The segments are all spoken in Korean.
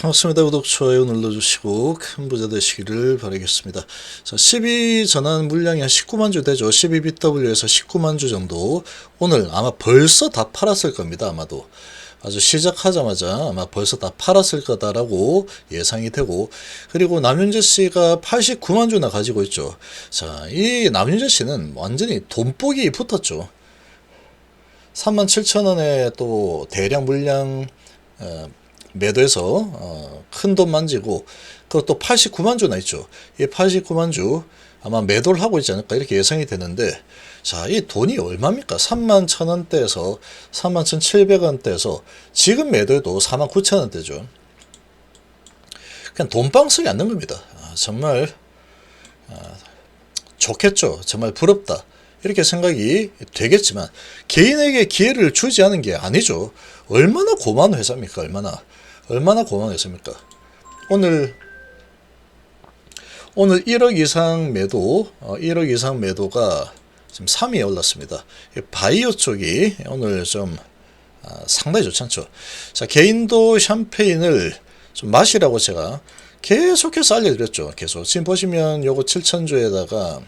반갑습니다. 구독, 좋아요 눌러주시고 큰 부자 되시기를 바라겠습니다. 자, 12 전환 물량이 한 19만 주 되죠. 12BW에서 19만 주 정도. 오늘 아마 벌써 다 팔았을 겁니다. 아마도. 아주 시작하자마자 아마 벌써 다 팔았을 거다라고 예상이 되고 그리고 남윤재 씨가 89만 주나 가지고 있죠. 자, 이 남윤재 씨는 완전히 돈복이 붙었죠. 3만 7천 원에 또 대량 물량 어, 매도해서 어, 큰 돈 만지고 그것도 89만 주나 있죠. 이 89만 주 아마 매도를 하고 있지 않을까 이렇게 예상이 되는데 자, 이 돈이 얼마입니까? 3만 천 원대에서 3만 1,700원대에서 지금 매도해도 4만 9천 원대죠. 그냥 돈방석이 않는 겁니다. 아, 정말 아, 좋겠죠. 정말 부럽다. 이렇게 생각이 되겠지만 개인에게 기회를 주지 않은 게 아니죠. 얼마나 고마운 회사입니까? 얼마나 얼마나 회사입니까? 오늘 오늘 1억 이상 매도, 어, 1억 이상 매도가 지금 3위에 올랐습니다. 이 바이오 쪽이 오늘 좀 아, 상당히 좋지 않죠. 자, 개인도 샴페인을 좀 마시라고 제가 계속해서 알려드렸죠. 계속. 지금 보시면 요거 7천주에다가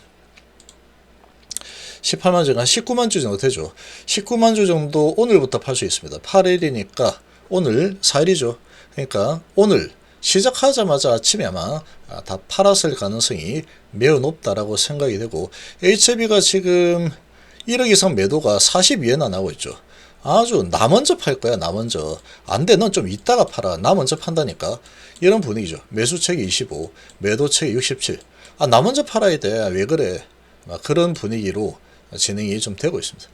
18만 주가 한 19만 주 정도 되죠. 19만 주 정도 오늘부터 팔 수 있습니다. 8일이니까 오늘 4일이죠. 그러니까 오늘 시작하자마자 아침에 아마 아, 다 팔았을 가능성이 매우 높다라고 생각이 되고 HB가 지금 1억 이상 매도가 42회나 나오고 있죠. 아주 나 먼저 팔 거야 나 먼저. 안돼 넌 좀 이따가 팔아. 나 먼저 판다니까. 이런 분위기죠. 매수책이 25 매도책이 67 아 나 먼저 팔아야 돼. 왜 그래? 막 그런 분위기로 진행이 좀 되고 있습니다.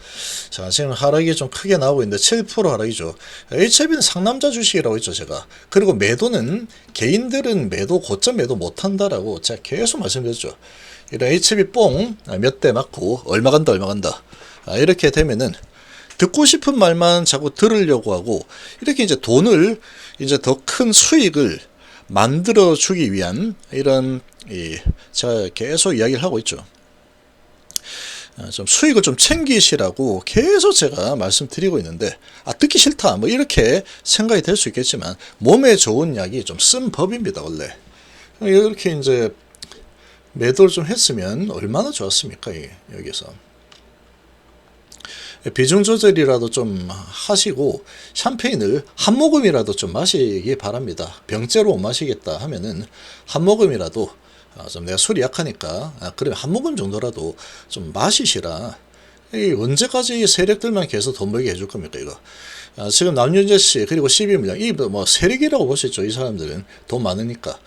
자, 지금 하락이 좀 크게 나오고 있는데 7% 하락이죠. HB는 상남자 주식이라고 했죠, 제가. 그리고 매도는 개인들은 매도 고점 매도 못 한다라고 제가 계속 말씀드렸죠. 이런 HB 뽕 몇 대 맞고 얼마 간다 얼마 간다. 아, 이렇게 되면은 듣고 싶은 말만 자꾸 들으려고 하고 이렇게 이제 돈을 이제 더 큰 수익을 만들어 주기 위한 이런 이 제가 계속 이야기를 하고 있죠. 아, 좀 수익을 좀 챙기시라고 계속 제가 말씀드리고 있는데 아 듣기 싫다 뭐 이렇게 생각이 될 수 있겠지만 몸에 좋은 약이 좀 쓴 법입니다 원래 이렇게 이제 매도를 좀 했으면 얼마나 좋았습니까 이- 여기서 비중 조절이라도 좀 하시고 샴페인을 한 모금이라도 좀 마시기 바랍니다. 병째로 못 마시겠다 하면은 한 모금이라도 아, 좀 내가 술이 약하니까 아, 그러면 한 모금 정도라도 좀 마시시라. 이 언제까지 이 세력들만 계속 돈 벌게 해줄 겁니까 이거? 아, 지금 남윤재 씨 그리고 12밀량 이뭐 세력이라고 볼 수 있죠 이 사람들은 돈 많으니까.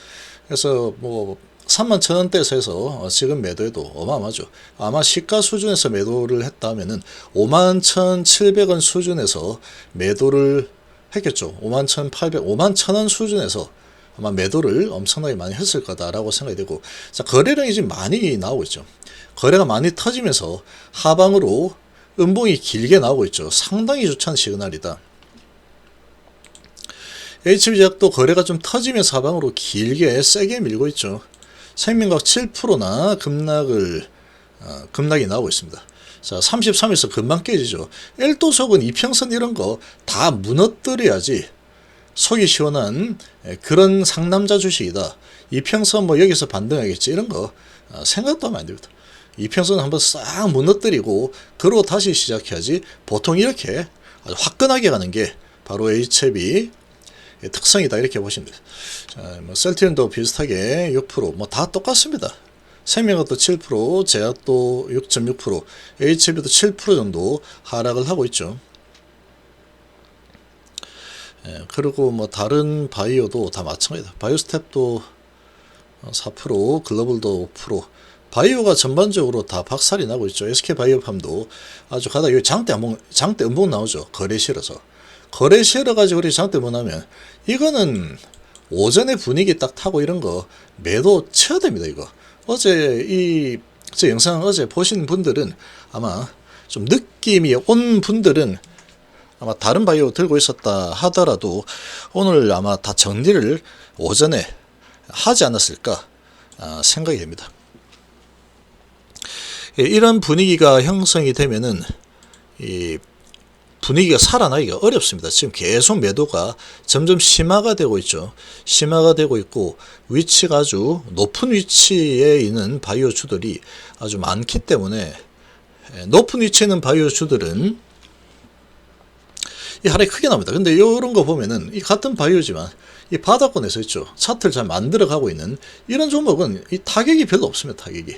그래서 뭐 3만 천 원대에서 해서 어, 지금 매도해도 어마어마하죠. 아마 시가 수준에서 매도를 했다면은 5만 천 7백원 수준에서 매도를 했겠죠. 5만 천 8백, 5만 천원 수준에서 아마 매도를 엄청나게 많이 했을 거다라고 생각이 되고, 자, 거래량이 지금 많이 나오고 있죠. 거래가 많이 터지면서 하방으로 음봉이 길게 나오고 있죠. 상당히 않은 시그널이다. HB제약도 거래가 좀 터지면서 하방으로 길게 세게 밀고 있죠. 생명각 7%나 급락을 어, 급락이 나오고 있습니다. 자, 33에서 금방 깨지죠. 1도속은 이평선 이런 거 다 무너뜨려야지 속이 시원한 에, 그런 상남자 주식이다. 이평선 뭐 여기서 반등하겠지 이런 거 어, 생각도 하면 안 됩니다. 이평선 한번 싹 무너뜨리고 그러고 다시 시작해야지 보통 이렇게 아주 화끈하게 가는 게 바로 HB 의 특성이다 이렇게 보시면 돼요. 자, 뭐 셀티온도 비슷하게 6%뭐 다 똑같습니다. 생명과도 7%, 제약도 6.6%, HB도 7% 정도 하락을 하고 있죠. 예, 그리고 뭐 다른 바이오도 다 마찬가지다. 바이오스텝도 4%, 글로벌도 5%. 바이오가 전반적으로 다 박살이 나고 있죠. SK 바이오팜도 아주 가다 여기 장대 한번 장대 음봉 나오죠. 거래 실어서. 거래 실어 가지고 우리 장대 못 하면 이거는 오전에 분위기 딱 타고 이런 거 매도 쳐야 됩니다. 이거 어제 이 제 영상 어제 보신 분들은 아마 좀 느낌이 온 분들은 아마 다른 바이오 들고 있었다 하더라도 오늘 아마 다 정리를 오전에 하지 않았을까 아, 생각이 됩니다. 예, 이런 분위기가 형성이 되면은 이 분위기가 살아나기가 어렵습니다. 지금 계속 매도가 점점 심화가 되고 있죠. 심화가 되고 있고 위치가 아주 높은 위치에 있는 바이오주들이 아주 많기 때문에 예, 높은 위치에 있는 바이오주들은 이 하락이 크게 납니다. 근데 이런 거 보면은 이 같은 바이오지만 이 바닥권에서 있죠. 차트를 잘 만들어 가고 있는 이런 종목은 이 타격이 별로 없습니다. 타격이.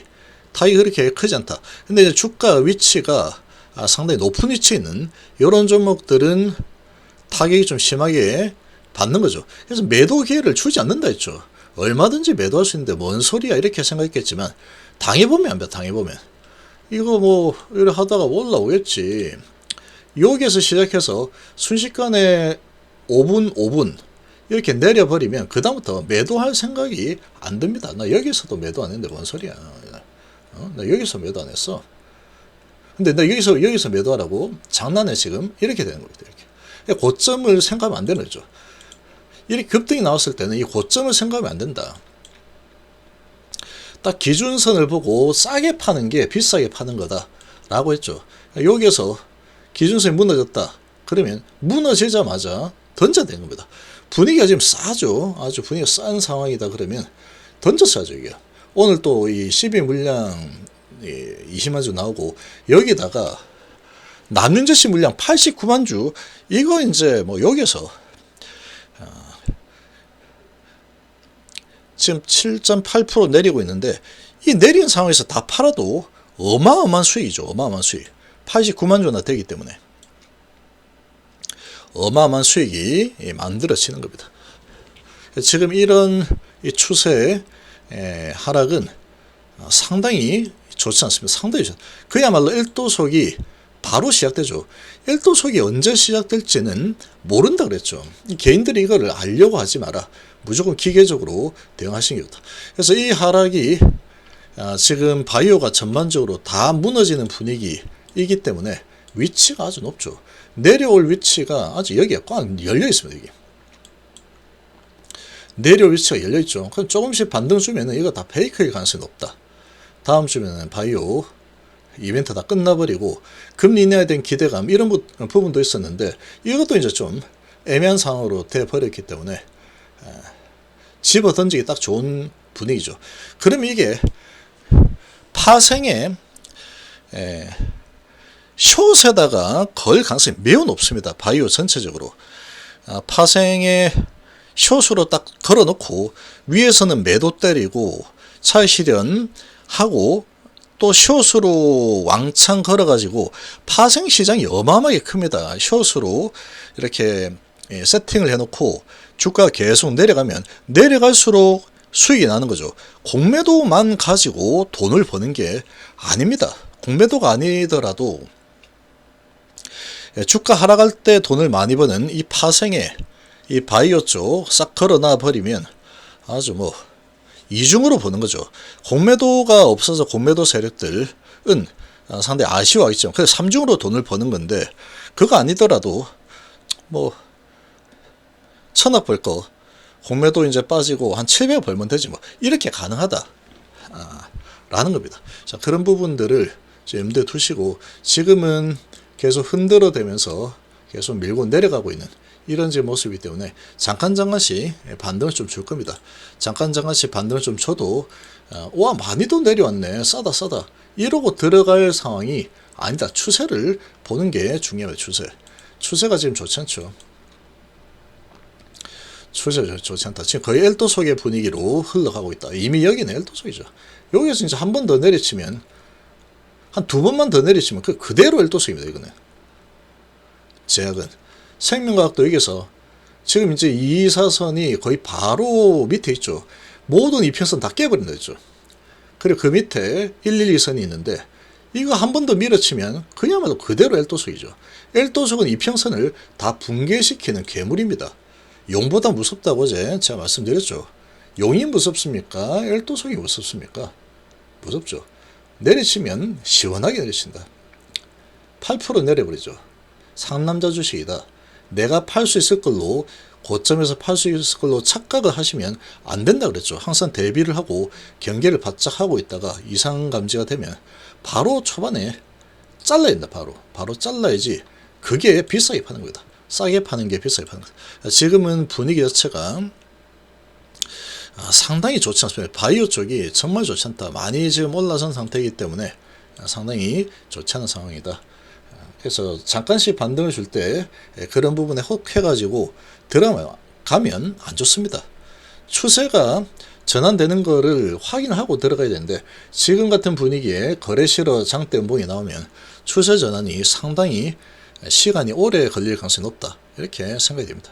타격이 그렇게 크지 않다. 근데 이제 주가 위치가 아, 상당히 높은 위치에 있는 이런 종목들은 타격이 좀 심하게 받는 거죠. 그래서 매도 기회를 주지 않는다 했죠. 얼마든지 매도할 수 있는데 뭔 소리야 이렇게 생각했겠지만 당해보면 안 돼, 당해보면. 이거 뭐 이래 하다가 올라오겠지. 여기에서 시작해서 순식간에 5분, 5분 이렇게 내려버리면 그다음부터 매도할 생각이 안 듭니다. 나 여기서도 매도 안 했는데 뭔 소리야. 어? 나 여기서 매도 안 했어. 근데 나 여기서 여기서 매도하라고 장난해 지금 이렇게 되는 겁니다. 이렇게 고점을 생각하면 안 되는 거죠. 이렇게 급등이 나왔을 때는 이 고점을 생각하면 안 된다. 딱 기준선을 보고 싸게 파는 게 비싸게 파는 거다라고 했죠. 여기에서 기준선이 무너졌다. 그러면 무너지자마자 던져야 되는 겁니다. 분위기가 지금 싸죠. 아주 분위기가 싼 상황이다. 그러면 던졌어야죠, 이게. 오늘 또 이 12 물량 20만 주 나오고 여기다가 남윤재 씨 물량 89만 주 이거 이제 뭐 여기서 아, 지금 7.8% 내리고 있는데 이 내린 상황에서 다 팔아도 어마어마한 수익이죠. 어마어마한 수익. 89만 주나 되기 때문에 어마어마한 수익이 만들어지는 겁니다. 지금 이런 이 추세의 하락은 상당히 좋지 않습니다. 상당히 좋. 그야말로 1도속이 바로 시작되죠. 1도속이 언제 시작될지는 모른다 그랬죠. 개인들이 이거를 알려고 하지 마라. 무조건 기계적으로 대응하시는 게 좋다. 그래서 이 하락이 아, 지금 바이오가 전반적으로 다 무너지는 분위기 이기 때문에 위치가 아주 높죠. 내려올 위치가 아주 여기에 꽉 열려 있습니다. 여기. 내려올 위치가 열려 있죠. 그럼 조금씩 반등 주면은 이거 다 페이크일 가능성이 높다. 다음 주면은 바이오 이벤트 다 끝나버리고 금리 인하에 대한 기대감 이런 부, 분도 있었는데 이것도 이제 좀 애매한 상황으로 돼 버렸기 때문에 에, 집어 던지기 딱 좋은 분위기죠. 그럼 이게 파생에 에, 숏에다가 걸 가능성이 매우 높습니다. 바이오 전체적으로 아, 파생에 숏으로 딱 걸어놓고 위에서는 매도 때리고 차익 실현하고 또 숏으로 왕창 걸어가지고 파생 시장이 어마어마하게 큽니다. 숏으로 이렇게 예, 세팅을 해놓고 주가가 계속 내려가면 내려갈수록 수익이 나는 거죠. 공매도만 가지고 돈을 버는 게 아닙니다. 공매도가 아니더라도 예, 주가 하락할 때 돈을 많이 버는 이 파생에 이 바이오 쪽 싹 걸어놔 버리면 아주 뭐 이중으로 보는 거죠. 공매도가 없어서 공매도 세력들은 상당히 아쉬워하겠죠. 그래서 삼중으로 돈을 버는 건데 그거 아니더라도 뭐 천억 벌 거 공매도 이제 빠지고 한 700억 벌면 되지 뭐 이렇게 가능하다. 아, 라는 겁니다. 자, 그런 부분들을 염두에 두시고 지금은 계속 흔들어 대면서 계속 밀고 내려가고 있는 이런 제 모습이기 때문에 잠깐 잠깐씩 반등을 좀 줄 겁니다. 잠깐 잠깐씩 반등을 좀 줘도 어, 와 많이도 내려왔네 싸다 싸다 이러고 들어갈 상황이 아니다. 추세를 보는 게 중요해요. 추세. 추세가 지금 좋지 않죠. 추세 좋지 않다. 지금 거의 엘도 속의 분위기로 흘러가고 있다. 이미 여기는 엘도 속이죠. 여기서 이제 한 번 더 내리치면 한 두 번만 더 내리치면 그 그대로 엘도속입니다. 이거는 제약은 생명과학도 여기서 지금 이제 이사선이 거의 바로 밑에 있죠. 모든 이평선 다 깨버린다 했죠. 그리고 그 밑에 112선이 있는데 이거 한 번 더 밀어치면 그야말로 그대로 엘도속이죠. 엘도속은 이평선을 다 붕괴시키는 괴물입니다. 용보다 무섭다고 제가 말씀드렸죠. 용이 무섭습니까? 엘도속이 무섭습니까? 무섭죠. 내리치면 시원하게 내리친다. 8% 내려버리죠. 상남자 주식이다. 내가 팔 수 있을 걸로 고점에서 팔 수 있을 걸로 착각을 하시면 안 된다 그랬죠. 항상 대비를 하고 경계를 바짝 하고 있다가 이상 감지가 되면 바로 초반에 잘라야 된다. 바로 바로 잘라야지 그게 비싸게 파는 거다. 싸게 파는 게 비싸게 파는 거다. 지금은 분위기 자체가 아, 상당히 좋지 않습니다. 바이오 쪽이 정말 좋지 않다. 많이 지금 올라선 상태이기 때문에 상당히 좋지 않은 상황이다. 그래서 잠깐씩 반등을 줄 때 그런 부분에 혹 해가지고 들어가면 안 좋습니다. 추세가 전환되는 거를 확인하고 들어가야 되는데 지금 같은 분위기에 거래 실어 장대 음봉이 나오면 추세 전환이 상당히 시간이 오래 걸릴 가능성이 높다. 이렇게 생각이 됩니다.